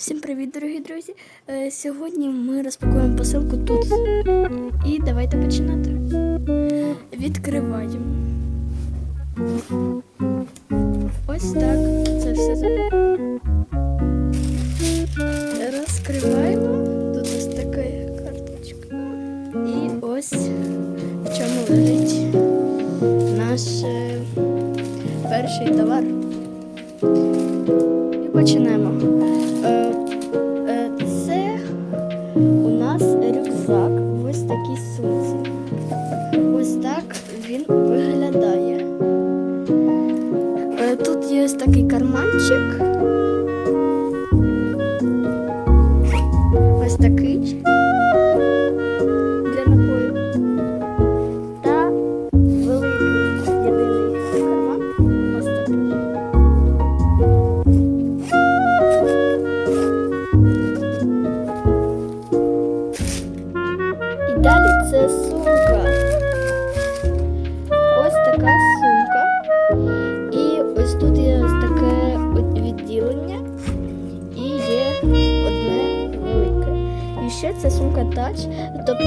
Всім привіт, дорогі друзі! Е, Сьогодні ми розпакуємо посилку тут. І давайте починати. Відкриваємо. Ось так. Це все запаковано. Розкриваємо. Тут ось така карточка. І ось в чому лежить наш е, перший товар. І почнемо. Тут є такий карманчик. Ось такий для напою. Та великий карман. Ось такий. І далі це сумка. Ще це сумка тач. Тобто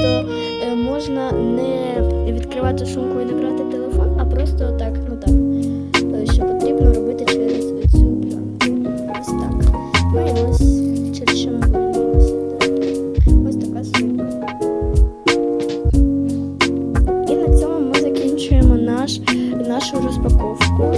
е, можна не відкривати сумку і не брати телефон, а просто отак, ну так. е, Що потрібно робити через цю пленку. Ось так. Ну ось через ми повинні. Ось така сумка. І на цьому ми закінчуємо наш, нашу розпаковку